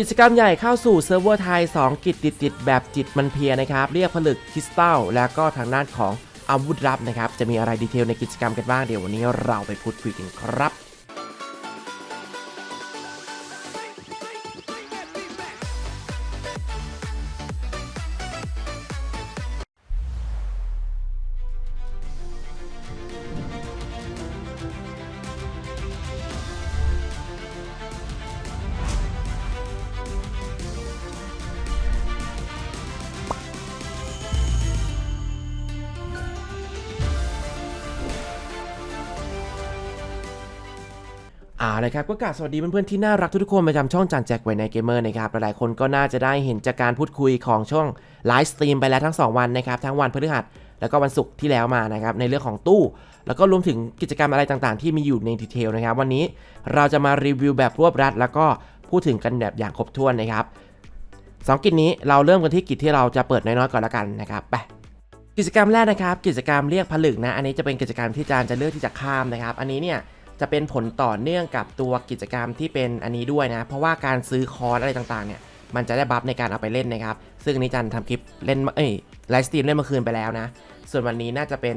กิจกรรมใหญ่เข้าสู่เซิร์ฟเวอร์ไทย 2 กิจติดๆแบบจิตมันเพียนะครับ เรียกผลึกคริสตัลแล้วก็ทางด้านของอาวุธลับนะครับ จะมีอะไรดีเทลในกิจกรรมกันบ้างเดี๋ยววันนี้เราไปพูดคุยกันครับ อ่านะครับก็กราบสวัสดีเพื่อนๆที่น่ารักทุกๆคนประจำช่องจานแจ็คไว้ในเกมเมอร์นะครับหลายๆคนก็น่าจะได้เห็นจากการพูดคุยของช่วงไลฟ์สตรีมไปแล้วทั้ง 2 วันนะครับทั้งวันพฤหัสแล้วก็วันศุกร์ที่แล้วมานะครับในเรื่องของตู้ แล้วก็รวมถึงกิจกรรมอะไรต่างๆ ที่มีอยู่ในดีเทลนะครับวันนี้เราจะมารีวิวแบบรวบรัด แล้วก็พูดถึงกันแบบอย่างครบถ้วนนะครับสองกิจนี้เราเริ่มกันที่กิจที่เราจะเปิดน้อยๆก่อนละกันนะครับไปกิจกรรมแรกนะครับ กิจกรรมเรียกผลึกนะ อันนี้จะเป็นกิจกรรมที่จารย์จะเลือกที่จะข้ามนะครับ อันนี้เนี่ย จะเป็นผลต่อเนื่องกับตัวกิจกรรมที่เป็นอันนี้ด้วยนะ เพราะว่าการซื้อคอร์สอะไรต่างๆเนี่ยมันจะได้บัฟในการเอาไปเล่นนะครับ ซึ่งนี้จารย์ทำคลิปเล่นเอ้ยไลฟ์สตรีมเล่นเมื่อคืนไปแล้วนะ ส่วนวันนี้น่าจะเป็น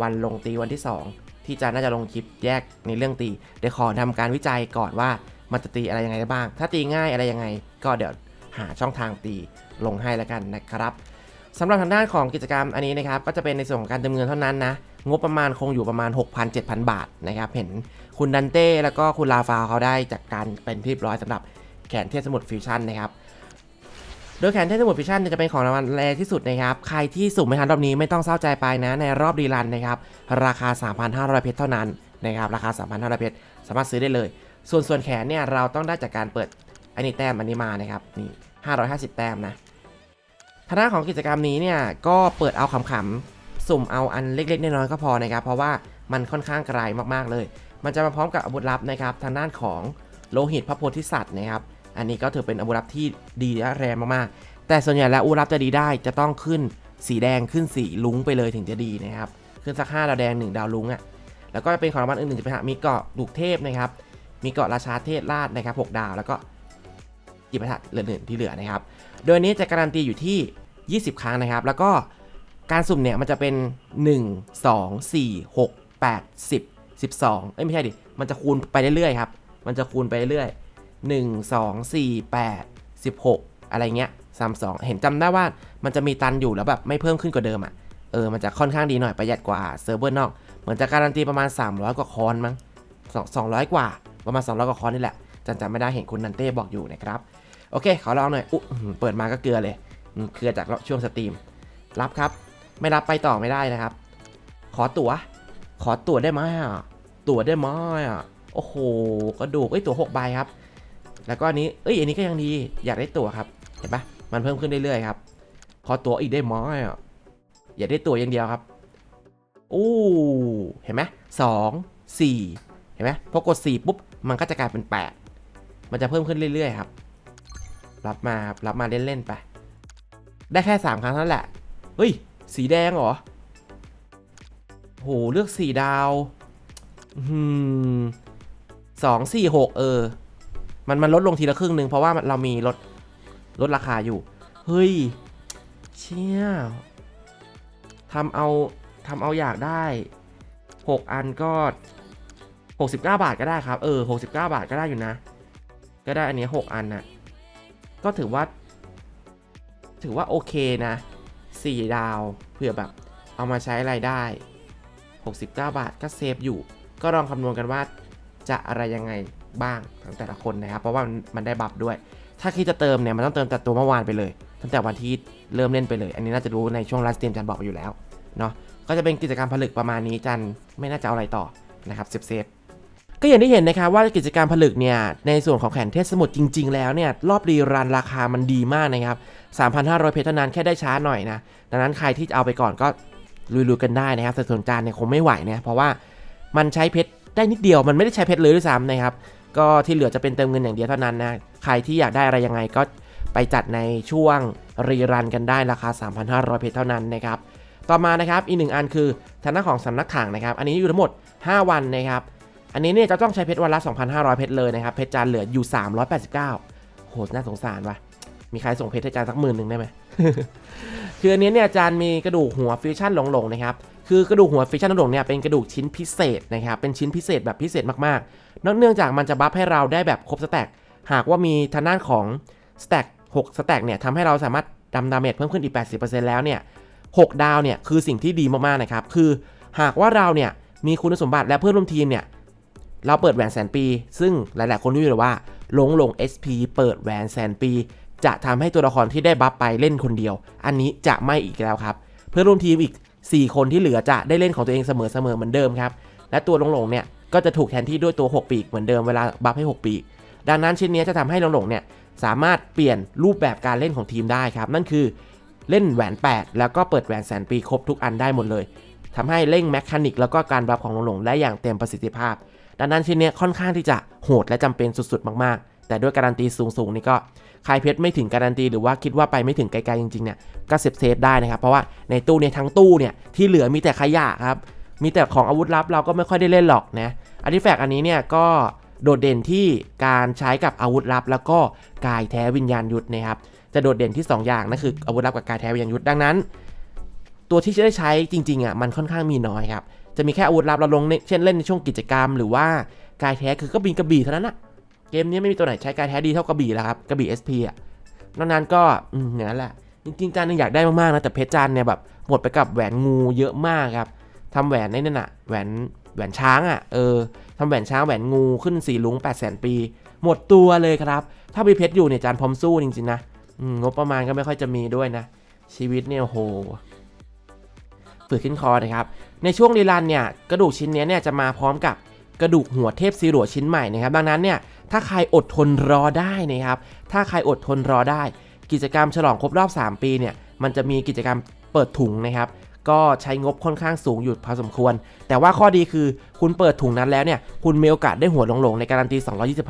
วันลงตีวันที่ 2 ที่จารย์น่าจะลงคลิปแยกในเรื่องตี เดี๋ยวขอทำการวิจัยก่อนว่ามันจะตีอะไรยังไงได้บ้าง ถ้าตีง่ายอะไรยังไง ก็เดี๋ยวหาช่องทางตีลงให้แล้วกันนะครับสำหรับทางด้านของกิจกรรมอันนี้นะครับ ก็จะเป็นในส่วนของการเติมเงินเท่านั้นนะ งบประมาณคงอยู่ประมาณ 6,000-7,000 บาทนะครับเห็นคุณดันเต้แล้วก็คุณลาฟาวเขาได้จากการเป็นที่เรียบร้อยสำหรับแขนเทพสมุทรฟิวชั่นนะครับโดยแขนเทพสมุทรฟิวชั่นนี่จะเป็นของรางวัลแรที่สุดนะครับ ใครที่สุ่มไม่ทันรอบนี้ไม่ต้องเศร้าใจไปนะ ในรอบรีรันนะครับ ราคา 3,500 เพชรเท่านั้นนะครับ ราคา 3,500 เพชรสามารถซื้อได้เลย ส่วนส่วนแขนเนี่ยเราต้องได้จากการเปิดอันนี้แต้มอันนี้มานะครับนี่550 แต้มนะทางด้านของกิจกรรมนี้เนี่ยก็เปิดเอาขำๆ สุ่มเอาอันเล็กๆน้อยๆก็พอนะครับ เพราะว่ามันค่อนข้างไกลมากๆเลย มันจะมาพร้อมกับอาวุธลับนะครับ ทางด้านของโลหิตพระโพธิสัตว์นะครับ อันนี้ก็ถือเป็นอาวุธลับที่ดีและแรงมากๆ แต่ส่วนใหญ่แล้วอาวุธลับจะดีได้จะต้องขึ้นสีแดงขึ้นสีลุ้งไปเลยถึงจะดีนะครับ ขึ้นสัก5ดาวแดง 1 ดาวลุ้งอะ่ะ แล้วก็เป็นของรางวัลอื่นๆจะเป็นมีเกาะดุกเทพนะครับ มีเกาะราชาเทศราชนะครับ6ดาว แล้วก็จิบพัทเหลือๆที่เหลือนะครับ โดยนี้จะการันตีอยู่ที่ 20 ครั้งนะครับ แล้วก็ การสุ่มเนี่ยมันจะเป็น 1 2 4 6 8 10 12 เอ้ยไม่ใช่ดิ มันจะคูณไปเรื่อยๆครับ มันจะคูณไปเรื่อย1 2 4 8 16 อะไรเงี้ย32เห็นจำได้ว่ามันจะมีตันอยู่แล้วแบบไม่เพิ่มขึ้นกว่าเดิมอะ เออ มันจะค่อนข้างดีหน่อยประหยัดกว่าเซิร์ฟเวอร์นอก เหมือนจะการันตีประมาณ 300 กว่าคอนมั้ง2 200กว่า ประมาณ 200 กว่าคอนนี่แหละจันจำไม่ได้เห็นคุณนันเต้บอกอยู่นะครับ โอเคขอลองหน่อย อุ๊เปิดมาก็เกลือเลยเครือจากช่วงสตรีม รับครับ ไม่รับไปต่อไม่ได้นะครับ ขอตั๋ว ขอตั๋วได้ไหมอะตั๋วได้ไหมอะโอ้โหกระดูกเอ้ยตั๋วหกใบครับ แล้วก็อันนี้เอ้ยอันนี้ก็ยังดีอยากได้ตั๋วครับเห็นปะมันเพิ่มขึ้นเรื่อยๆครับ ขอตั๋วอีกได้ไหมอะอยากได้ตั๋วอย่างเดียวครับอู้เห็นไหมสองสี่เห็นไหมพอกดสี่ปุ๊บมันก็จะกลายเป็นแปดมันจะเพิ่มขึ้นเรื่อยๆครับรับมาครับรับมาเล่นๆไป ได้แค่ 3 ครั้งเท่านั้นแหละ เฮ้ย สีแดงเหรอโหเลือกสีดาวอืมสองสี่หกเออ มันมันลดลงทีละครึ่งหนึ่งเพราะว่าเรามีลดลดราคาอยู่ เฮ้ย เชี่ยทำเอาทำเอาอยากได้ 6 อันก็ 69 บาทก็ได้ครับ เออ 69 บาทก็ได้อยู่นะ ก็ได้อันนี้ 6 อันนะก็ถือว่า ถือว่าโอเคนะ 4 ดาวเผื่อแบบเอามาใช้อะไรได้ 69 บาทก็เซฟอยู่ ก็ลองคำนวณกันว่าจะอะไรยังไงบ้างทั้งแต่ละคนนะครับ เพราะว่ามันได้บัฟด้วย ถ้าคิดจะเติมเนี่ยมันต้องเติมแต่ตัวเมื่อวานไปเลย ตั้งแต่วันที่เริ่มเล่นไปเลย อันนี้น่าจะรู้ในช่วงไลฟ์สตรีมจันบอกอยู่แล้วเนาะก็จะเป็นกิจกรรมผลึกประมาณนี้จันไม่น่าจะเอาอะไรต่อนะครับเซฟเซฟก็อย่างที่เห็นนะครับว่ากิจการมผลึกเนี่ยในส่วนของแขนเทศสมุทรจริง ๆ แล้วเนี่ยรอบรีรันราคามันดีมากนะครับ 3,500 เพชรเท่านั้นแค่ได้ช้าหน่อยนะ ดังนั้นใครที่จะเอาไปก่อนก็ลุยๆกันได้นะครับแต่ส่วนจานเนี่ยคงไม่ไหวเนะเพราะว่ามันใช้เพชรได้นิดเดียวมันไม่ได้ใช้เพชรเลยด้วยซ้ำนะครับก็ที่เหลือจะเป็นเติมเงินอย่างเดียวเท่านั้นนะใครที่อยากได้อะไรยังไงก็ไปจัดในช่วงรีรันกันได้ราคา 3,500 เพชรเท่านั้นนะครับต่อมานะครับอีกหนึ่งอันคือทางด้านของสำนักถังนะครับ อันนี้อยู่ทั้งหมด 5 วันนะครับอันนี้เนี่ยจะต้องใช้เพชรวันละ 2,500 เพชรเลยนะครับเพชรจานเหลืออยู่ 389โหน่าสงสารว่ะ มีใครส่งเพชรให้อาจารย์สักหมื่นหนึ่งได้ไหมคืออันนี้เนี่ยอาจารย์มีกระดูกหัวฟิวชั่นหลงๆนะครับ คือกระดูกหัวฟิวชั่นหลงเนี่ยเป็นกระดูกชิ้นพิเศษนะครับ เป็นชิ้นพิเศษแบบพิเศษมากๆเนื่องจากมันจะบัฟให้เราได้แบบครบสแต็ก หากว่ามีทางด้านของสแต็ก6สแต็กเนี่ยทำให้เราสามารถดำดาเมจเพิ่มขึ้นอีก 80%แล้วเนี่ย6ดาวเนี่ยคือสิ่งที่ดีมากๆนะครับ คือหากว่าเราเนี่ยมีคุณสมบัติและเพื่อนร่วมทีมเนี่ยเราเปิดแหวนแสนปี ซึ่งหลาย ๆ คนรู้อยู่แล้วว่าลงลง SP เปิดแหวนแสนปี จะทำให้ตัวละครที่ได้บัฟไปเล่นคนเดียว อันนี้จะไม่อีกแล้วครับ เพื่อนร่วมทีมอีก 4 คนที่เหลือจะได้เล่นของตัวเองเสมอๆเหมือนเดิมครับ และตัวลงลงเนี่ยก็จะถูกแทนที่ด้วยตัว 6 ปีกเหมือนเดิมเวลาบัฟให้ 6 ปีก ดังนั้นชิ้นนี้จะทำให้ลงลงเนี่ยสามารถเปลี่ยนรูปแบบการเล่นของทีมได้ครับ นั่นคือเล่นแหวน 8 แล้วก็เปิดแหวนแสนปีครบทุกอันได้หมดเลยทำให้เร่งแมคคานิกแล้วก็การบัฟของลงลงได้อย่างเต็มประสิทธิภาพ ดังนั้นชิ้นนี้ค่อนข้างที่จะโหดและจำเป็นสุดๆ มากๆ แต่ด้วยการันตีสูงๆนี่ก็ ใครเพชรไม่ถึงการันตีหรือว่าคิดว่าไปไม่ถึงไกลๆจริงๆเนี่ยก็เซฟเซฟได้นะครับเพราะว่าในตู้เนี่ยทั้งตู้เนี่ยที่เหลือมีแต่ขยะครับมีแต่ของอาวุธลับเราก็ไม่ค่อยได้เล่นหรอกนะอาร์ติแฟกต์อันนี้เนี่ยก็โดดเด่นที่การใช้กับอาวุธลับ แล้วก็กายแท้วิญญาณยุทธนะครับจะโดดเด่นที่ 2 อย่างนั่นคืออาวุธลับกับกายแท้วิญญาณยุทธดังนั้น ตัวที่จะได้ใช้จริงๆอะมันค่อนข้างมีน้อยครับจะมีแค่อาวุธลับเราลงเช่นเล่นในช่วงกิจกรรม หรือว่ากายแท้คือก็บินกระบี่เท่านั้นนะ เกมนี้ไม่มีตัวไหนใช้กายแท้ดีเท่ากระบี่แล้วครับกระบี่ SP อะนอกนั้นก็อืมอย่างนั้นแหละจริงๆจานนึงอยากได้มากๆนะแต่เพชรจานเนี่ยแบบหมดไปกับแหวนงูเยอะมากครับทำแหวนในนั่นน่ะแหวนแหวนช้างอะเออทำแหวนช้างแหวนงูขึ้นสีลุง8 0 0 0 0ปี หมดตัวเลยครับ ถ้ามีเพชรอยู่เนี่ยจานพร้อมสู้จริงๆนะงบประมาณก็ไม่ค่อยจะมีด้วยนะ ชีวิตเนี่ยโหฝืดขึ้นคอนะครับ ในช่วงรีลันเนี่ยกระดูกชิ้นนี้เนี่ยจะมาพร้อมกับกระดูกหัวเทพซีรัวชิ้นใหม่นะครับ ดังนั้นเนี่ย ถ้าใครอดทนรอได้นะครับ ถ้าใครอดทนรอได้ กิจกรรมฉลองครบรอบ 3 ปีเนี่ย มันจะมีกิจกรรมเปิดถุงนะครับ ก็ใช้งบค่อนข้างสูงอยู่พอสมควร แต่ว่าข้อดีคือคุณเปิดถุงนั้นแล้วเนี่ย คุณมีโอกาสได้หัวหลงๆในการันตี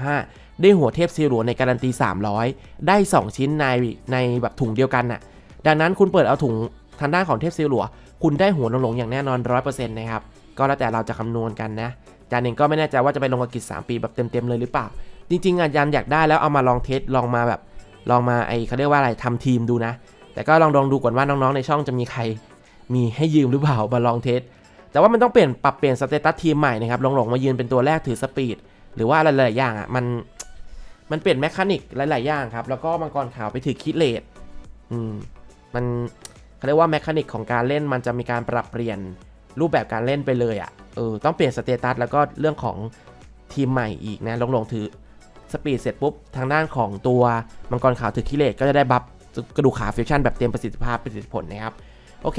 225 ได้หัวเทพซีรัวในการันตี 300 ได้ 2 ชิ้นในในแบบถุงเดียวกันน่ะ ดังนั้นคุณเปิดเอาถุงทางด้านของเทพซีรัวคุณได้หัวหลงๆอย่างแน่นอน 100%นะครับ ก็แล้วแต่เราจะคำนวณกันนะ จานเองก็ไม่แน่ใจว่าจะไปลงกับกิจ3ปีแบบเต็มๆเลยหรือเปล่า จริงๆอาจารย์อยากได้แล้วเอามาลองเทสลองมาแบบ ลองมาไอเขาเรียกว่าอะไรทำทีมดูนะ แต่ก็ลองลองดูก่อนว่าน้องๆในช่องจะมีใคร มีให้ยืมหรือเปล่ามาลองเทสแต่ว่ามันต้องเปลี่ยนปรับเปลี่ยนสเตตัสทีมใหม่นะครับลงๆมายืนเป็นตัวแรกถือสปีดหรือว่าอะไรหลายๆอย่างอะมันมันเปลี่ยนแมคานิกหลาย ๆ อย่างครับ แล้วก็มังกรขาวไปถือคิดเลดอืมมันเขาเรียกว่าแมคานิกของการเล่นมันจะมีการปรับเปลี่ยนรูปแบบการเล่นไปเลยอะ เออต้องเปลี่ยนสเตตัสแล้วก็เรื่องของทีมใหม่อีกนะลงๆถือสปีดเสร็จปุ๊บ ทางด้านของตัวมังกรขาวถือคิเลตก็จะได้บัฟกระดูกขาฟิวชั่นแบบเต็มประสิทธิภาพประสิทธิผลนะครับ โอเค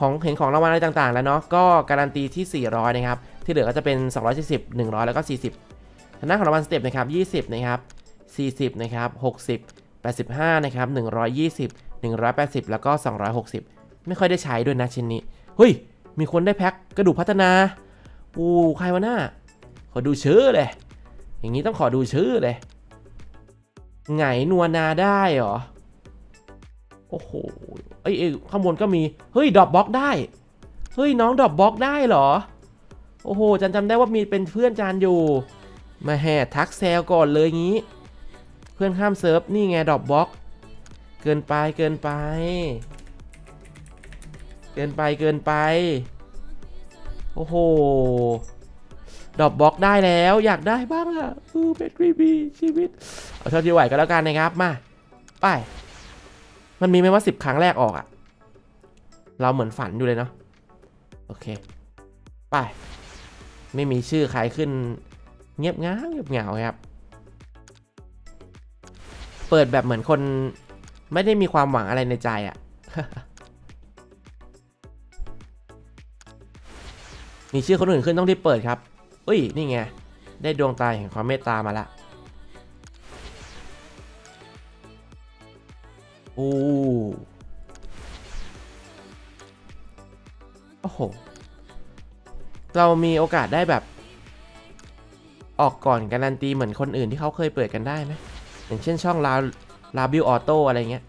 ของเห็นของรางวัลอะไรต่างๆ แล้วเนาะก็การันตีที่ 400 นะครับ ที่เหลือก็จะเป็น 240 100 แล้วก็ 40 ทางด้านของรางวัลสเต็ปนะครับ 20 นะครับ 40 นะครับ 60 85 นะครับ 120 180 แล้วก็ 260 ไม่ค่อยได้ใช้ด้วยนะชิ้นนี้เฮ้ยมีคนได้แพ็คกระดูกพัฒนา อู้ใครวะหน้า ขอดูชื่อเลย อย่างนี้ต้องขอดูชื่อเลย ไงนัวนาได้เหรอ โอ้โหเอ้ยเอ้ยข้างบนก็มี เฮ้ยดรอปบล็อกได้ เฮ้ยน้องดรอปบล็อกได้เหรอ โอ้โหจันจำได้ว่ามีเป็นเพื่อนจานอยู่ มาแห่ทักแซลก่อนเลยงี้ เพื่อนข้ามเซิร์ฟนี่ไงดรอปบล็อก เกินไปเกินไป เกินไปเกินไป โอ้โหดอปบล็อกได้แล้วอยากได้บ้างอะอือเป็นรีบีชีวิต เอาเท่าที่ไหวก็แล้วกันนะครับมา ไป มันมีไหมว่าสิบครั้งแรกออกอะเราเหมือนฝันอยู่เลยเนาะโอเค ไป ไม่มีชื่อใครขึ้น เงียบง้าเงียบเหงาครับ เปิดแบบเหมือนคนไม่ได้มีความหวังอะไรในใจอะ มีชื่อคนอื่นขึ้นต้องรีบเปิดครับเอ้ยนี่ไง ได้ดวงตาแห่งความเมตตามาละโอ้โอ้โห เรามีโอกาสได้แบบ ออกก่อนการันตีเหมือนคนอื่นที่เขาเคยเปิดกันได้ไหมอย่างเช่นช่องลาลาบิวออโต้อะไรเงี้ย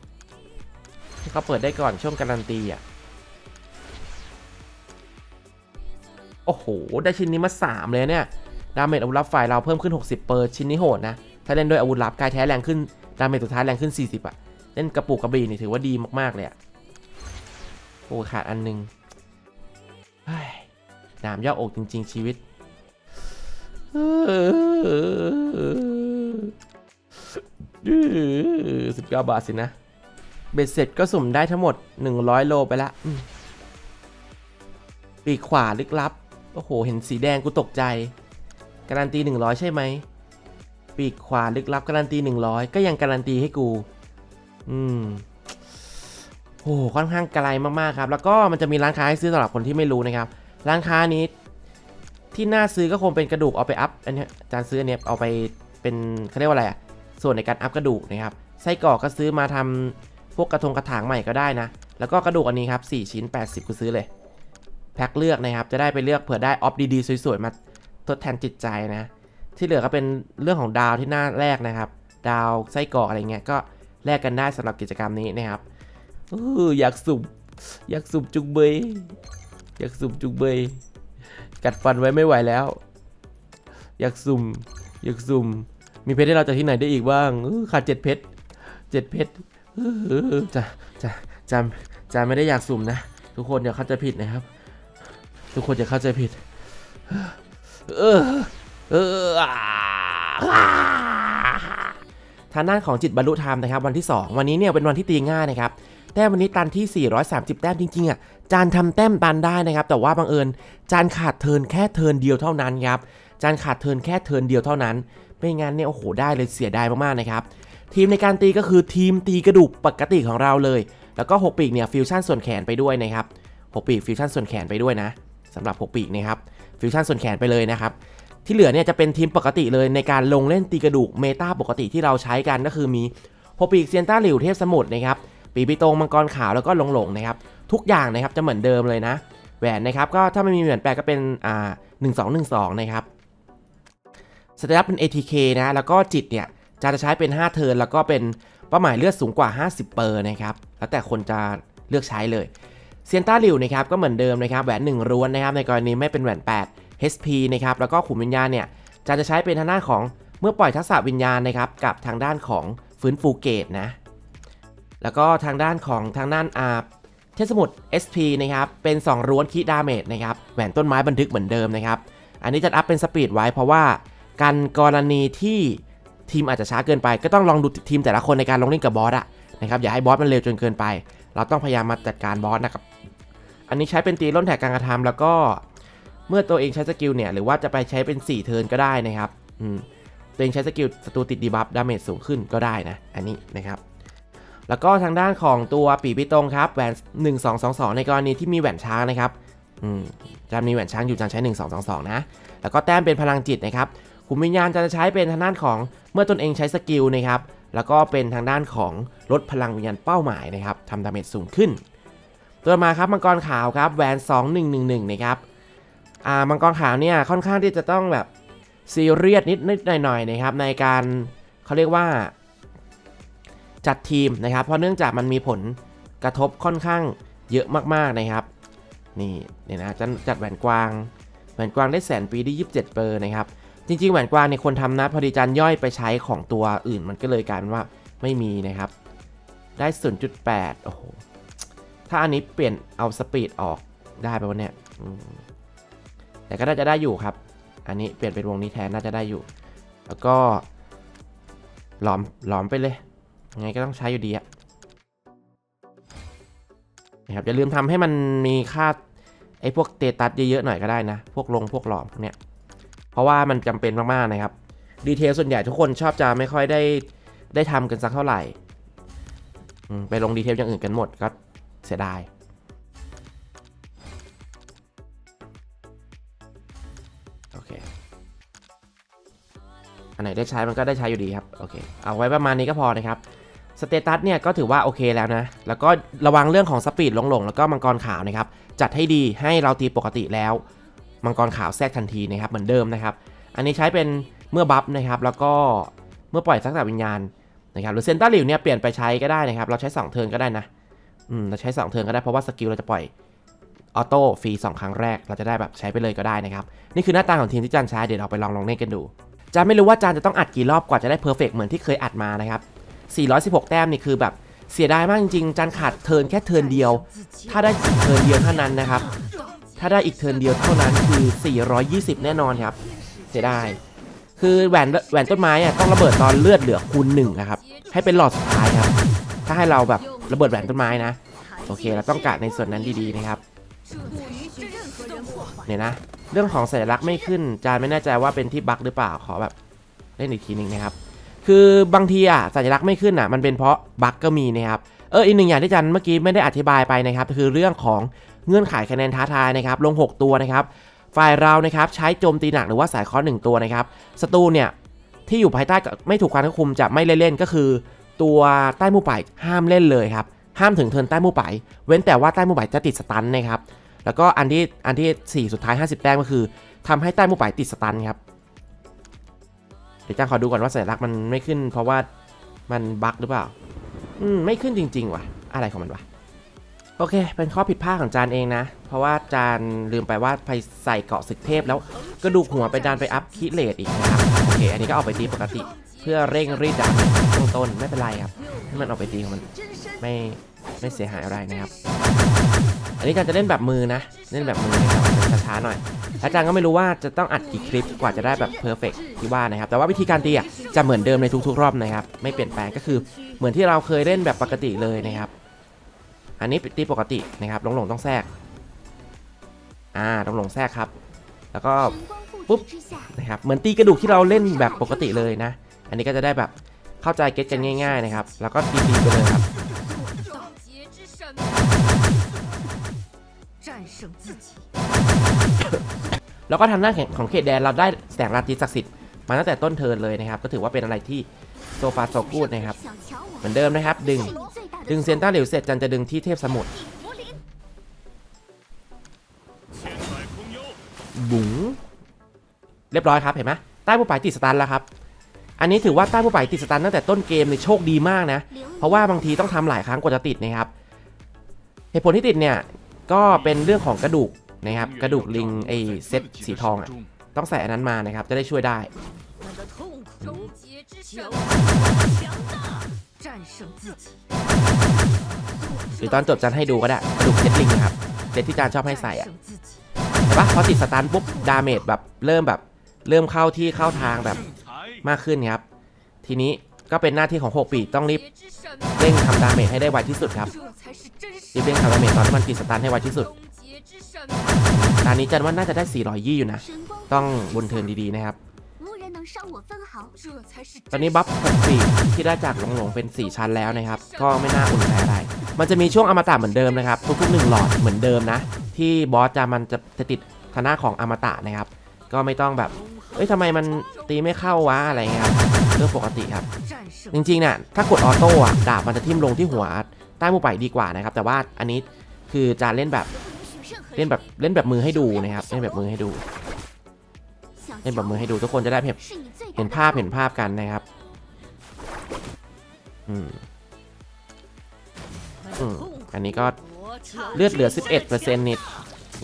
ที่เขาเปิดได้ก่อนช่วงการันตีอะ โอ้โห ได้ชิ้นนี้มา 3 เลยเนี่ย ดาเมจอาวุธลับฝ่ายเราเพิ่มขึ้น 60 เปอร์ ชิ้นนี้โหดนะ ถ้าเล่นด้วยอาวุธลับกายแท้แรงขึ้น ดาเมจสุดท้ายแรงขึ้น 40 อะ เล่นกระปุกกระบี่นี่ถือว่าดีมากๆเลยอะโอ้ขาดอันหนึงเฮ้ยหนามย่ออกจริง ๆ ชีวิตสิบเก้าบาทสินะ เบ็ดเสร็จก็สุ่มได้ทั้งหมด 100 โลไปละปีกขวาลึกลับ โอ้โห เห็นสีแดงกูตกใจ การันตี 100 ใช่ไหม ปีกขวาลึกลับการันตี 100 ก็ยังการันตีให้กู อืมโอ้โหค่อนข้างไกลมากๆครับ แล้วก็มันจะมีร้านค้าให้ซื้อสำหรับคนที่ไม่รู้นะครับ ร้านค้านี้ที่น่าซื้อก็คงเป็นกระดูกเอาไปอัพอันนี้จารย์ซื้ออันเนี้ยเอาไปเป็นเขาเรียกว่าอะไรอะส่วนในการอัพกระดูกนะครับไส้กรอกก็ซื้อมาทำพวกกระทงกระถางใหม่ก็ได้นะ แล้วก็กระดูกอันนี้ครับ4ชิ้น 80 กูซื้อเลย แพ็คเลือกนะครับ จะได้ไปเลือกเผื่อได้ออฟดีๆสวยๆ มาทดแทนจิตใจนะ ที่เหลือก็เป็นเรื่องของดาวที่หน้าแรกนะครับ ดาวไส้กรอกอะไรเงี้ยก็แลกกันได้สำหรับกิจกรรมนี้นะครับอออยากสุ่มอยากสุ่มจุกเบยอยากสุ่มจุกเบยกัดฟันไว้ไม่ไหวแล้ว อยากสุ่มอยากสุ่มมีเพชรให้เราจากที่ไหนได้อีกบ้างขาดเจ็ดเพชรเจ็ดเพชรจะจะจะจะไม่ได้อยากสุ่มนะ ทุกคนอย่าเขาใจผิดนะครับ ทุกคนอย่าเข้าใจผิด เออ เอออ่าทางด้านของจิตบรรลุธรรมนะครับวันที่ 2 วันนี้เนี่ยเป็นวันที่ตีง่ายนะครับแต้มวันนี้ตันที่ 430 แต้มจริงๆอะจานทำแต้มตันได้นะครับ แต่ว่าบังเอิญจานขาดเทินแค่เทินเดียวเท่านั้นครับจานขาดเทินแค่เทินเดียวเท่านั้น ไม่งั้นเนี่ยโอ้โหได้เลยเสียดายมากๆนะครับทีมในการตีก็คือทีมตีกระดูกปกติของเราเลย แล้วก็ 6 ปีกเนี่ยฟิวชั่นส่วนแขนไปด้วยนะครับ6ปีกฟิวชั่นส่วนแขนไปด้วยนะ สำหรับ 6 ปีกนะครับฟิวชั่นส่วนแขนไปเลยนะครับที่เหลือเนี่ยจะเป็นทีมปกติเลยในการลงเล่นตีกระดูกเมตาปกติที่เราใช้กันก็คือมีโฮปีกเซียนต้าหลิวเทพสมุทรนะครับปีปิโตงมังกรขาวแล้วก็หลงหลงนะครับทุกอย่างนะครับจะเหมือนเดิมเลยนะ แหวนนะครับก็ถ้าไม่มีแหวนแปลก็เป็นอ่าหนึ่งสองหนึ่งสองนะครับสเตตัสเป็น ATK นะแล้วก็จิตเนี่ยจะจะใช้เป็น 5 เทิร์นแล้วก็เป็นเป้าหมายเลือดสูงกว่า 50 เปอร์นะครับแล้วแต่คนจะเลือกใช้เลย เซียนต้าหลิวนะครับก็เหมือนเดิมนะครับแหวน1ร้วนนะครับในกรณีไม่เป็นแหวน 8 HP นะครับแล้วก็ขุมวิญญาณเนี่ยจะจะใช้เป็นทางด้านของเมื่อปล่อยทักษะวิญญาณนะครับกับทางด้านของฟื้นฟูเกตนะแล้วก็ทางด้านของทางด้านอาเทสมุทร SP นะครับเป็น2ร้วนคีดาเมจนะครับแหวนต้นไม้บันทึกเหมือนเดิมนะครับอันนี้จะอัพเป็นสปีดไว้เพราะว่าการกรณีที่ทีมอาจจะช้าเกินไป ก็ต้องลองดูทีมแต่ละคนในการลงเล่นกับบอสอะนะครับอย่าให้บอสมันเร็วจนเกินไป เราต้องพยายามมาจัดการบอสนะครับ อันนี้ใช้เป็นตีล้นแท็กการกระทำแล้วก็เมื่อตัวเองใช้สกิลเนี่ยหรือว่าจะไปใช้เป็น 4 เทิร์นก็ได้นะครับอืมตัวเองใช้สกิลศัตรูติดดีบัฟดาเมจสูงขึ้นก็ได้นะ อันนี้นะครับ แล้วก็ทางด้านของตัวปีปิตรงครับแหวน1222 ในกรณีที่มีแหวนช้างนะครับอืมจะมีแหวนช้างอยู่จะใช้ 1222 นะ แล้วก็แต้มเป็นพลังจิตนะครับขุมวิญญาณจะใช้เป็นทางด้านของเมื่อตนเองใช้สกิลนะครับแล้วก็เป็นทางด้านของลดพลังวิญญาณเป้าหมายนะครับทำดาเมจสูงขึ้น ตัวมาครับมังกรขาวครับแหวน2111นะครับอ่ามังกรขาวเนี่ยค่อนข้างที่จะต้องแบบซีเรียสนิดนิดหน่อยๆนะครับในการเขาเรียกว่า จัดทีมนะครับ เพราะเนื่องจากมันมีผลกระทบค่อนข้างเยอะมากๆนะครับ นี่เนี่ยนะจะจัดแหวนกวางแหวนกวางได้แสนปีได้27เปอร์นะครับจริงๆแหวนกวางเนี่ยคนทำนะพอดีจานย่อยไปใช้ของตัวอื่นมันก็เลยกลายเป็นว่าไม่มีนะครับ ได้ 0.8 โอ้โห ถ้าอันนี้เปลี่ยนเอาสปีดออกได้ไปวันเนี้ยแต่ก็น่าจะได้อยู่ครับ อันนี้เปลี่ยนเป็นวงนี้แทนน่าจะได้อยู่ แล้วก็ หลอมหลอมไปเลยยังไงก็ต้องใช้อยู่ดีอะนะครับอย่าลืมทำให้มันมีค่าไอ้พวกเตตัสเยอะๆหน่อยก็ได้นะ พวกลงพวกหลอมพวกเนี้ยเพราะว่ามันจำเป็นมากๆนะครับดีเทลส่วนใหญ่ทุกคนชอบจะไม่ค่อยได้ได้ทำกันสักเท่าไหร่ ไปลงดีเทลอย่างอื่นกันหมดก็ เสียดายโอเคอันไหนได้ใช้มันก็ได้ใช้อยู่ดีครับโอเคเอาไว้ประมาณนี้ก็พอนะครับสเตตัสเนี่ยก็ถือว่าโอเคแล้วนะ แล้วก็ระวังเรื่องของสปีดหลงๆ แล้วก็มังกรขาวนะครับ จัดให้ดีให้เราตีปกติแล้ว มังกรขาวแทรกทันทีนะครับเหมือนเดิมนะครับ อันนี้ใช้เป็นเมื่อบัฟนะครับ แล้วก็เมื่อปล่อยทักษะวิญญาณนะครับ หรือเซนต้าหลิวเนี่ยเปลี่ยนไปใช้ก็ได้นะครับ เราใช้ 2 เทิร์นก็ได้นะ อืมเราใช้2เทิร์นก็ได้เพราะว่าสกิลเราจะปล่อยออโต้ฟรี2ครั้งแรกเราจะได้แบบใช้ไปเลยก็ได้นะครับ นี่คือหน้าตาของทีมที่จานใช้เดี๋ยวเราไปลองลองเล่นกันดูจานไม่รู้ว่าจานจะต้องอัดกี่รอบกว่าจะได้เพอร์เฟกเหมือนที่เคยอัดมานะครับ 416 แต้มนี่คือแบบเสียดายมากจริงๆจานขาดเทิร์นแค่เทิร์นเดียว ถ้าได้เทิร์นเดียวเท่านั้นนะครับ ถ้าได้อีกเทิร์นเดียวเท่านั้นคือ 420 แน่นอนครับ เสียดาย คือแหวนแหวนต้นไม้อะต้องระเบิดตอนเลือดเหลือคูณหนึ่งนะครับ ให้เป็นหลอดสุดท้ายครับ ถ้าให้เราแบบ ระเบิดแหวนต้นไม้นะ โอเคเราต้องกะในส่วนนั้นดีๆนะครับเนี่ยนะ เรื่องของสัญลักษณ์ไม่ขึ้น จานไม่แน่ใจว่าเป็นที่บั๊กหรือเปล่า ขอแบบเล่นอีกทีหนึ่งนะครับ คือบางทีอะสัญลักษณ์ไม่ขึ้นอะ มันเป็นเพราะบั๊กก็มีนะครับ เอออีกหนึ่งอย่างที่จันเมื่อกี้ไม่ได้อธิบายไปนะครับ คือเรื่องของเงื่อนไขคะแนนท้าทายนะครับ ลง 6 ตัวนะครับ ฝ่ายเรานะครับใช้โจมตีหนักหรือว่าสายคอหนึ่งตัวนะครับ ศัตรูเนี่ยที่อยู่ภายใต้ไม่ถูกการควบคุมจะไม่เล่นๆก็คือ ตัวใต้มู่ป่ายห้ามเล่นเลยครับ ห้ามถึงเทินใต้มู่ป่ายเว้นแต่ว่าใต้มู่ป่ายจะติดสตันนะครับ แล้วก็อันที่อันที่ 4 สุดท้าย 50 แต้มก็คือทำให้ใต้มู่ป่ายติดสตันครับ เดี๋ยวจ้างขอดูก่อนว่าสัญลักษณ์มันไม่ขึ้น เพราะว่ามันบั๊กหรือเปล่า อืมไม่ขึ้นจริง ๆ ว่ะ อะไรของมันวะ โอเค เป็นข้อผิดพลาดของจานเองนะ เพราะว่าจานลืมไปว่าไปใส่เกาะศึกเทพแล้วกระดูกหัวไปดานไปอัพคิเลตอีกนะครับ โอเค อันนี้ก็เอาไปตีปกติ พื่อเร่งรีดดาบช่วงต้นไม่เป็นไรครับให้มันออกไปตีของมันไม่ไม่เสียหายอะไรนะครับ อันนี้การจะเล่นแบบมือนะ เล่นแบบมือนะครับช้าๆหน่อย อาจารย์ก็ไม่รู้ว่าจะต้องอัดกี่คลิปกว่าจะได้แบบเพอร์เฟกที่ว่านะครับ แต่ว่าวิธีการตีอะจะเหมือนเดิมในทุกๆ รอบนะครับ ไม่เปลี่ยนแปลงก็คือเหมือนที่เราเคยเล่นแบบปกติเลยนะครับ อันนี้ตีปกตินะครับหลงหลงๆต้องแทรก อ่าลงหลงๆแทรกครับ แล้วก็ปุ๊บนะครับเหมือนตีกระดูกที่เราเล่นแบบปกติเลยนะ อันนี้ก็จะได้แบบเข้าใจเก็ตกันง่ายๆนะครับ แล้วก็ทีทีไปเลยครับแล้วก็ทางด้านของเขตแดนเราได้แสงราตรีศักดิ์สิทธิ์มาตั้งแต่ต้นเทินเลยนะครับ ก็ถือว่าเป็นอะไรที่โซฟาโซกูดนะครับ เหมือนเดิมนะครับ ดึง ดึงเซนต้าเหลวเสร็จจันจะดึงที่เทพสมุทรบุ๋งเรียบร้อยครับเห็นไหมใต้ผู้ป่ายติดสตาร์แล้วครับ อันนี้ถือว่าใต้ผู้ป่ายติดสตันตั้งแต่ต้นเกมเนยโชคดีมากนะ เพราะว่าบางทีต้องทำหลายครั้งกว่าจะติดนะครับ เหตุผลที่ติดเนี่ยก็เป็นเรื่องของกระดูกนะครับ กระดูกลิงไอเซตสีทองอะต้องใส่อันนั้นมานะครับ จะได้ช่วยได้หรือตอนจบจันให้ดูก็ได้กระดูกเซตลิงครับเซตที่จานชอบให้ใส่อะแต่ว่าพอติดสตันปุ๊บดาเมจแบบเริ่มแบบเริ่มเข้าที่เข้าทางแบบ มากขึ้นครับ ทีนี้ก็เป็นหน้าที่ของ 6 ปีต้องรีบเร่งทำดาเมจให้ได้ไวที่สุดครับรีบเร่งทำดาเมจตอนที่มันติดสตาร์ให้ไวที่สุดตอนนี้จันว่าน่าจะได้ 400 ยี่อยู่นะ ต้องบนเทินดีๆนะครับ ตอนนี้บัฟ64ที่ได้จากหลงหลงเป็น 4 ชั้นแล้วนะครับ ก็ไม่น่าอุ่นใจอะไร มันจะมีช่วงอมตะเหมือนเดิมนะครับ ทุกๆหนึ่งหลอดเหมือนเดิมนะ ที่บอสจะมันจะติดทนาของอมตะนะครับ ก็ไม่ต้องแบบ เอ้ยทำไมมันตีไม่เข้าวะอะไรเงี้ยครับเรื่องปกติครับ战胜จริงๆเนี่ยถ้ากดออโต้อะดาบมันจะทิ่มลงที่หัวใต้หมูไปดีกว่านะครับ แต่ว่าอันนี้คือจะเล่นแบบเล่นแบบเล่นแบบมือให้ดูนะครับเล่นแบบมือให้ดู เล่นแบบมือให้ดูทุกคนจะได้เห็นเห็นภาพเห็นภาพกันนะครับอืมอืมอันนี้ก็เลือดเหลือ 11%นิด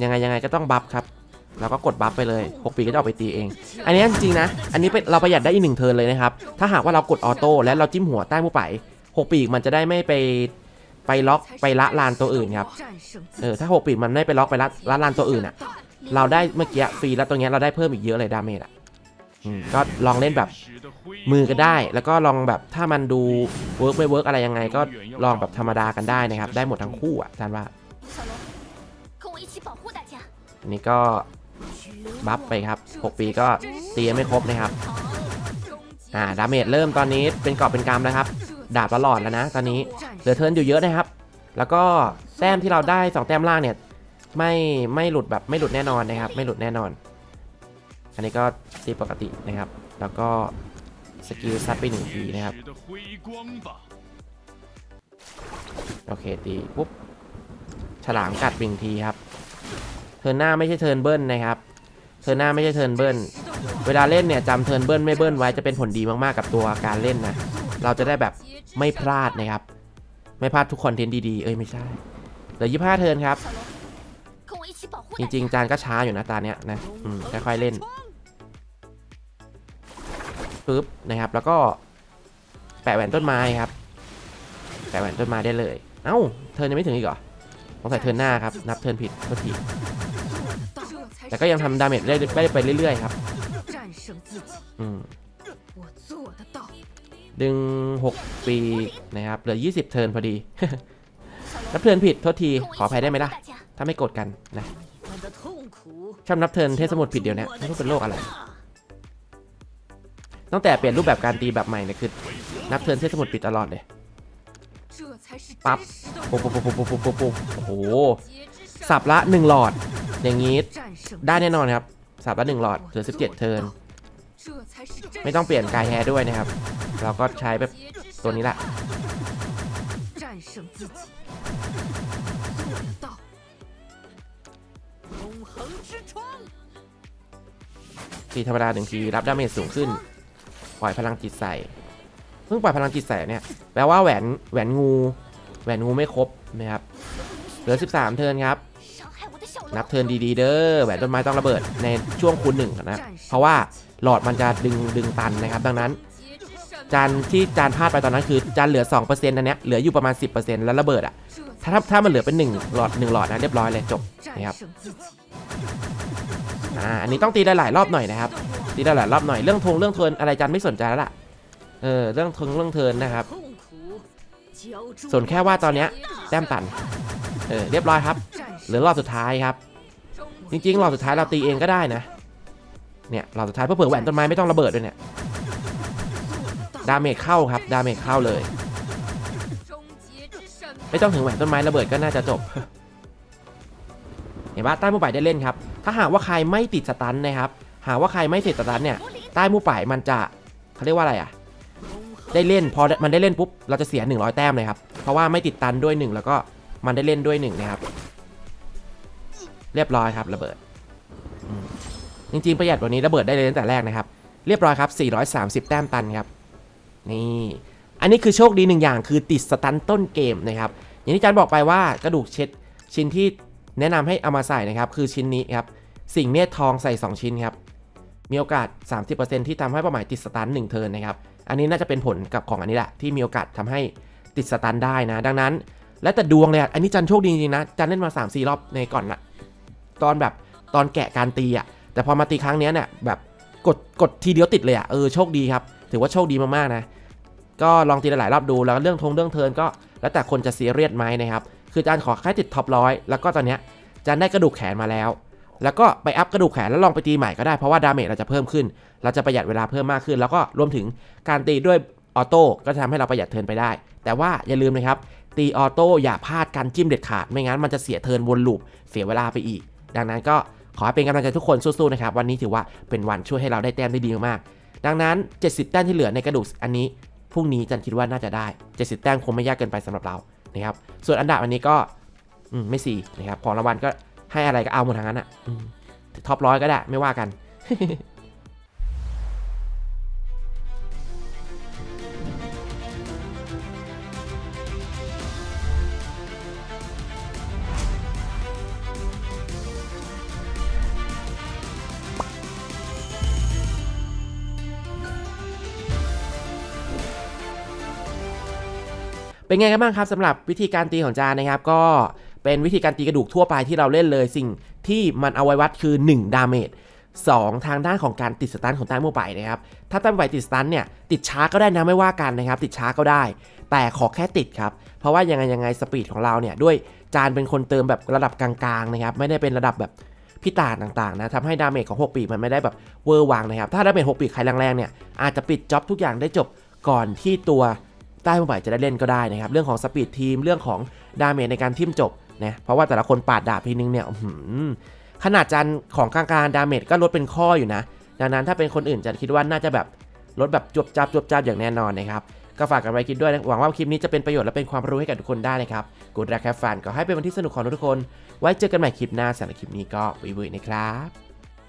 ยังไงยังไงก็ต้องบัฟครับ แล้วก็กดบัฟไปเลย 6 ปีก็จะออกไปตีเอง อันนี้จริงนะ อันนี้เป็นเราประหยัดได้อีกหนึ่งเทิร์นเลยนะครับ ถ้าหากว่าเรากดออโต้และเราจิ้มหัวใต้ผู้ไป 6 ปีกมันจะได้ไม่ไปไปล็อกไปละลานตัวอื่นครับ เออถ้า 6 ปีมันไม่ไปล็อกไปละละลานตัวอื่นอะ เราได้เมื่อกี้ฟรีแล้วตรงนี้เราได้เพิ่มอีกเยอะเลยดาเมจอะก็ลองเล่นแบบมือก็ได้ แล้วก็ลองแบบถ้ามันดูเวิร์กไม่เวิร์กอะไรยังไง ก็ลองแบบธรรมดากันได้นะครับ ได้หมดทั้งคู่อะท่านว่าอันนี้ก็ บัฟไปครับ 6 ปีก็ตียังไม่ครบนะครับ อ่า ดาเมจเริ่มตอนนี้เป็นกอบเป็นกำแล้วครับ ดาบละหลอดแล้วนะ ตอนนี้ เหลือเทิร์นอยู่เยอะนะครับ แล้วก็แต้มที่เราได้ 2 แต้มล่างเนี่ย ไม่ไม่หลุดแบบไม่หลุดแน่นอนนะครับ ไม่หลุดแน่นอน อันนี้ก็ตีปกตินะครับ แล้วก็สกิลซัดไปหนึ่งทีนะครับ โอเคตีปุ๊บ ฉลามกัดปิงทีครับ เทิร์นหน้าไม่ใช่เทิร์นเบิ้ลนะครับ เทิร์นหน้าไม่ใช่เทิร์นเบิร์นเวลาเล่นเนี่ยจำเทิร์นเบิร์นไม่เบิร์นไว้จะเป็นผลดีมากๆกับตัวการเล่นนะ เราจะได้แบบไม่พลาดนะครับ ไม่พลาดทุกคอนเทนต์ดีๆ เอ้ยไม่ใช่ เหลือยี่ห้าเทิร์นครับ จริงๆ จานก็ช้าอยู่นะตาเนี้ยนะค่อยๆเล่นปึ๊บนะครับ แล้วก็แปะแหวนต้นไม้ครับ แปะแหวนต้นไม้ได้เลย เอ้า เทิร์นยังไม่ถึงอีกเหรอสงใส่เทิร์นหน้าครับ นับเทิร์นผิดก็ผิด แต่ก็ยังทำดาเมจได้ไปเรื่อยๆครับดึง 6 ปีนะครับ เหลือ 20 เทิร์นพอดี นับเทิร์นผิด โทษที ขออภัยได้ไหมล่ะ ถ้าไม่โกรธกันนะชอบนับเทิร์นเทสมุดผิดเดี๋ยวนี้ไม่รู้เป็นโรคอะไร ตั้งแต่เปลี่ยนรูปแบบการตีแบบใหม่เนี่ยคือ นับเทิร์นเทสมุดผิดตลอดเลยปั๊บโอ้โหสับละ 1 หลอด อย่างนี้ได้แน่นอนครับสามต่อหนึ่งหลอดเหลือสิบเจ็ดเทิร์นไม่ต้องเปลี่ยนกายแฮด้วยนะครับ เราก็ใช้แบบตัวนี้แหละทีธรรมดาหนึ่งทีรับดาเมจสูงขึ้น ปล่อยพลังจิตใส่เพิ่งปล่อยพลังจิตใส่เนี่ยแปลว่าแหวนแหวนงู แหวนงูไม่ครบนะครับเหลือ 13 เทิร์นครับ นับเทินดี ๆ เด้อแหวนต้นไม้ต้องระเบิดในช่วงคูณหนึ่งนะ เพราะว่าหลอดมันจะดึงดึงตันนะครับ ดังนั้นจานที่จานพลาดไปตอนนั้นคือจานเหลือ 2%อันเนี้ยเหลืออยู่ประมาณ 10%แล้วระเบิดอะ ถ้าถ้ามันเหลือเป็น 1 หลอด 1 หลอดนะเรียบร้อยเลยจบนะครับอ่าอันนี้ต้องตีหลายรอบหน่อยนะครับ ตีหลายรอบหน่อยเรื่องทงเรื่องเทินอะไรจานไม่สนใจแล้วล่ะเออเรื่องทงเรื่องเทินนะครับ ส่วนแค่ว่าตอนเนี้ยแต้มตันเออเรียบร้อยครับ หรือรอบสุดท้ายครับ จริงๆรอบสุดท้ายเราตีเองก็ได้นะ เนี่ยรอบสุดท้ายเพื่อเผื่อแหวนต้นไม้ไม่ต้องระเบิดด้วยเนี่ย ดาเมจเข้าครับ ดาเมจเข้าเลย ไม่ต้องถึงแหวนต้นไม้ระเบิดก็น่าจะจบ เห็นปะใต้มู่ป่ายได้เล่นครับ ถ้าหากว่าใครไม่ติดสตันนะครับ หากว่าใครไม่ติดสตันเนี่ย ใต้มู่ป่ายมันจะเขาเรียกว่าอะไรอะได้เล่นพอมันได้เล่นปุ๊บเราจะเสีย 100 แต้มเลยครับ เพราะว่าไม่ติดตันด้วย 1 แล้วก็มันได้เล่นด้วย1นะครับ เรียบร้อยครับระเบิด จริงๆประหยัดกวันนี้ระเบิดได้เลยตั้งแต่แรกนะครับ เรียบร้อยครับ 430 แต้มตันครับ นี่ อันนี้คือโชคดีหนึ่งอย่างคือติดสตันต้นเกมนะครับ อย่างที่อาจารย์บอกไปว่ากระดูกเช็ดชิ้นที่แนะนำให้เอามาใส่นะครับ คือชิ้นนี้ครับ สิ่งเนตรทองใส่ 2 ชิ้นครับ มีโอกาส 30%ที่ทำให้เป้าหมายติดสตัน1เทิร์นนะครับ อันนี้น่าจะเป็นผลกับของอันนี้แหละที่มีโอกาสทำให้ติดสตันได้นะ ดังนั้น และแต่ดวงเลยอะอันนี้จันโชคดีจริงๆนะจันเล่นมา 3-4 รอบในก่อนนะ ตอนแบบตอนแกะการตีอะแต่พอมาตีครั้งนี้เนี่ยแบบกดกดทีเดียวติดเลยอะเออโชคดีครับ ถือว่าโชคดีมากๆนะ ก็ลองตีหลายๆรอบดูแล้วเรื่องทงเรื่องเทินก็ แล้วแต่คนจะซีเรียสไหมนะครับคือจานขอแค่ติดท็อปร้อยแล้วก็ตอนเนี้ยจานได้กระดูกแขนมาแล้ว แล้วก็ไปอัพกระดูกแขนแล้วลองไปตีใหม่ก็ได้เพราะว่าดาเมจเราจะเพิ่มขึ้น เราจะประหยัดเวลาเพิ่มมากขึ้น แล้วก็รวมถึงการตีด้วยออโต้ก็จะทำให้เราประหยัดเทินไปได้ แต่ว่าอย่าลืมนะครับตีออโต้อย่าพลาดการจิ้มเด็ดขาดไม่งั้นมันจะเสียเทินวนลูปเสียเวลาไปอีก ดังนั้นก็ขอให้เป็นกำลังใจทุกคนสู้ๆนะครับวันนี้ถือว่าเป็นวันช่วยให้เราได้แต้มได้ดีมากๆดังนั้น 70 แต้มที่เหลือในกระดูกอันนี้พรุ่งนี้จันคิดว่าน่าจะได้ 70 แต้มคงไม่ยากเกินไปสำหรับเรานะครับส่วนอันดับอันนี้ก็อืมไม่สี่นะครับของรางวัลก็ให้อะไรก็เอาหมดทั้งนั้นอะท็อปร้อยก็ได้ไม่ว่ากัน เป็นไงกันบ้างครับสำหรับวิธีการตีของจานนะครับก็เป็นวิธีการตีกระดูกทั่วไปที่เราเล่นเลยสิ่งที่มันเอาไว้วัดคือ 1 ดาเมจ2ทางด้านของการติดสตันของใต้โมไปนะครับ ถ้าใต้มไปติดสตันเนี่ยติดช้าก็ได้นะไม่ว่ากันนะครับ ติดช้าก็ได้ แต่ขอแค่ติดครับ เพราะว่ายังไงยังไงสปีดของเราเนี่ยด้วยจานเป็นคนเติมแบบระดับกลางๆนะครับ ไม่ได้เป็นระดับแบบพิตาต่างๆนะทำให้ดาเมจของ 6 ปีมันไม่ได้แบบเวอร์วังนะครับ ถ้าดาเมจ6ปีใครแรงๆเนี่ยอาจจะปิดจ็อบทุกอย่างได้จบก่อนที่ตัว ใต้โมบายจะได้เล่นก็ได้นะครับ เรื่องของสปีดทีมเรื่องของดาเมจในการทิมจบนะเพราะว่าแต่ละคนปาดดาบทีนึงเนี่ยขนาดจันของกลางๆดาเมจก็ลดเป็นข้ออยู่นะ ดังนั้นถ้าเป็นคนอื่นจันคิดว่าน่าจะแบบลดแบบจวบจับจวบจับอย่างแน่นอนนะครับก็ฝากกันไว้คิดด้วยนะหวังว่าคลิปนี้จะเป็นประโยชน์และเป็นความรู้ให้กับทุกคนได้นะครับกูดแรคแคฟฟันก็ให้เป็นวันที่สนุกของทุกคน ไว้เจอกันใหม่คลิปหน้าสำหรับคลิปนี้ก็บุยๆนะครับ